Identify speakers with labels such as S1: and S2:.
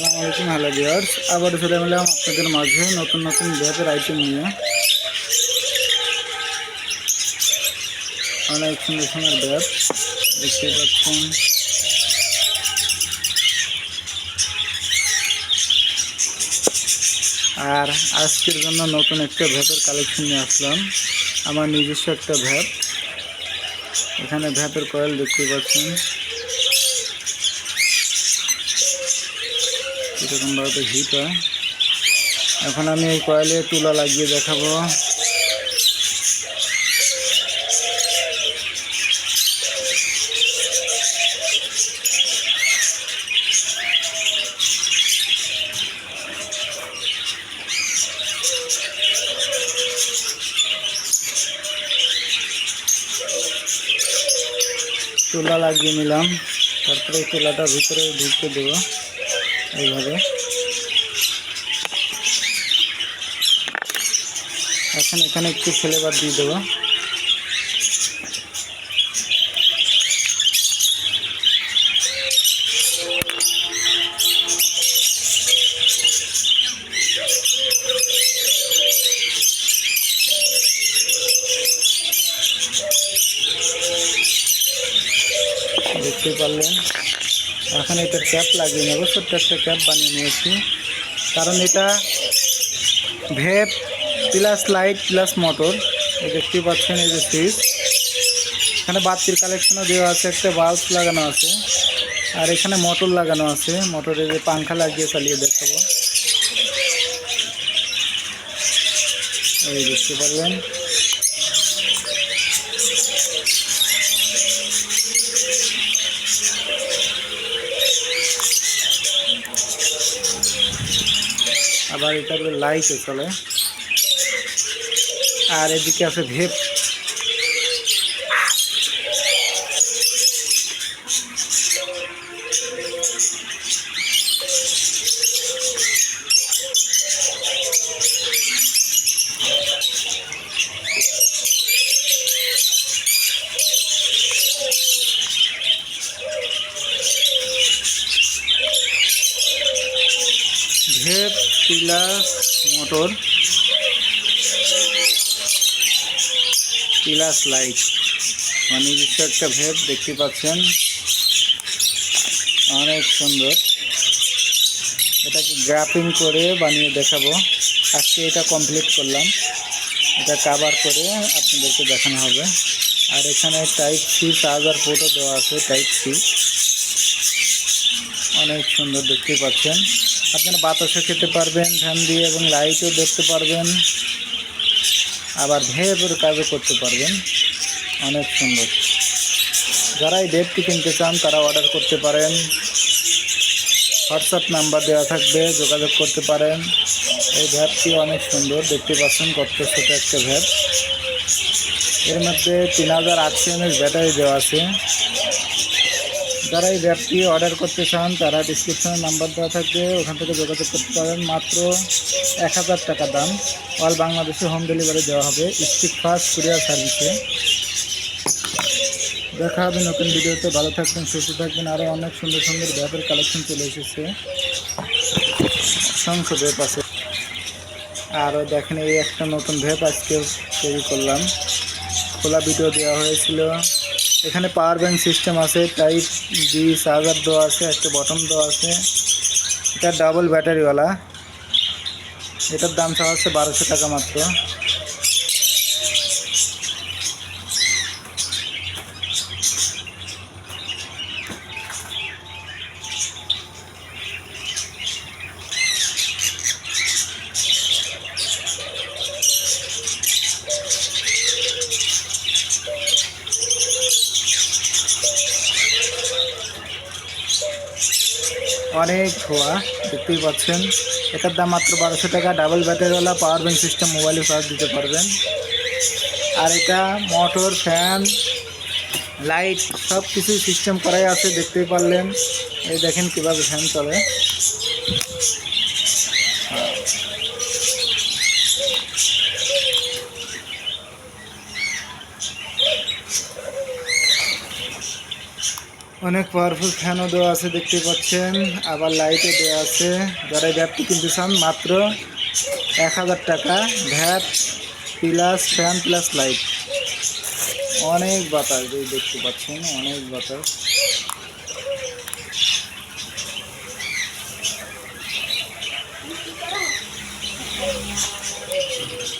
S1: আসসালামু আলাইকুম, hello viewers. আবার চলে এলাম আপনাদের মাঝে নতুন নতুন ব্যাপের আইটেম নিয়ে। অনেক সুন্দর সুন্দর ব্যাপ। দেখতে পাচ্ছেন। আর আজকের জন্য নতুন একটা ভ্যাপের কালেকশন নিয়ে আসলাম। আমার নিজস্ব একটা ভ্যাপ এখানে ভ্যাপের কয়েল দেখতে পাচ্ছেন। এরকমভাবে হিট হয়। এখন আমি এই কয়েলে তুলা লাগিয়ে দেখাবো। তুলা লাগিয়ে নিলাম। তারপরে এই তুলাটা ভিতরে ঢুকতে দেবো। এইভাবে। এখন এখানে একটু ফ্লেভার দিয়ে দেবো। দেখতে পারলেন? এখন এটা ক্যাপ লাগিয়ে নেব, ছোট্ট একটা ক্যাপ বানিয়ে নিয়েছি। কারণ এটা ভেপ প্লাস লাইট প্লাস মোটর এই দেখতে পাচ্ছেন এই যে সুইচ এখানে বাতির কালেকশনও দেওয়া আছে, একটা বাল্ব লাগানো আছে, আর এখানে মোটর লাগানো আছে। মোটরে যে পাংখা লাগিয়ে চালিয়ে দেখাবো। এই দেখতে পারলেন। আবার এটা লাইট চলে। আর এদিকে আছে ভেপ ভেপ প্লাস মোটর প্লাস লাইট মানে নিজস্ব একটা ভেপ, দেখতে পাচ্ছেন? অনেক সুন্দর। এটাকে গ্রাফিং করে বানিয়ে দেখাবো। আজকে এটা কমপ্লিট করলাম। এটা কাভার করে আপনাদেরকে দেখানো হবে। আর এখানে টাইপ সি চার্জার পোর্টও দেওয়া আছে টাইপ সি অনেক সুন্দর, দেখতে পাচ্ছেন? আপনারা বাতাসও খেতে পারবেন ফ্যান দিয়ে এবং লাইটও দেখতে পারবেন। আবার ভেবের কাজও করতে পারবেন। অনেক সুন্দর। যারা এই ডেটটি কিনতে চান, তারা অর্ডার করতে পারেন। হোয়াটসঅ্যাপ নাম্বার দেওয়া থাকবে, যোগাযোগ করতে পারেন। এই ভ্যাপটি অনেক সুন্দর, দেখতে পাচ্ছেন কত ছোট একটা ভ্যাপ এর মধ্যে তিন হাজার আটশো এমএস ব্যাটারি দেওয়া আছে। যারা এই ব্যাগটি অর্ডার করতে চান, তারা ডিসক্রিপশনে নাম্বার দেওয়া থাকবে। ওখান থেকে যোগাযোগ করতে পারেন। মাত্র এক হাজার টাকা দাম। অল বাংলাদেশে হোম ডেলিভারি দেওয়া হবে। স্ট্রিট ফাস্ট কুরিয়ার সার্ভিসে দেখা হবে নতুন ভিডিওতে। ভালো থাকবেন, সুস্থ থাকবেন। আরও অনেক সুন্দর সুন্দর ব্যাপের কালেকশন চলে এসেছে। অসংখ্য ভেপ আছে আরও দেখেন এই একটা নতুন ভেপ আজকে তৈরি করলাম। খোলা ভিডিও দেওয়া হয়েছিল। এখানে পাওয়ার ব্যাংক সিস্টেম আছে টাইপ জি চার্জার দেওয়া আছে, একটা বটন দেওয়া আছে। এটা ডাবল ব্যাটারিওয়ালা এটার দাম চাওয়া হচ্ছে বারোশো টাকা মাত্র। অনেক ধোয়া, দেখতেই পাচ্ছেন। এটার দাম মাত্র বারোশো টাকা। ডাবল ব্যাটারিওয়ালা পাওয়ার ব্যাঙ্ক সিস্টেম মোবাইলে চার্জ দিতে পারবেন। আর এটা মোটর ফ্যান লাইট সব কিছু সিস্টেম করাই আছে, দেখতেই পারলেন। এই দেখেন কীভাবে ফ্যান চলে। অনেক পাওয়ারফুল ফ্যানও দেওয়া আছে, দেখতে পাচ্ছেন। আবার লাইটও দেওয়া আছে। যারা ব্যাটটি কিনতে চান, মাত্র এক হাজার টাকা। ভ্যাট প্লাস ফ্যান প্লাস লাইট অনেক বাতাস দেখতে পাচ্ছেন, অনেক বাতাস। Thank you.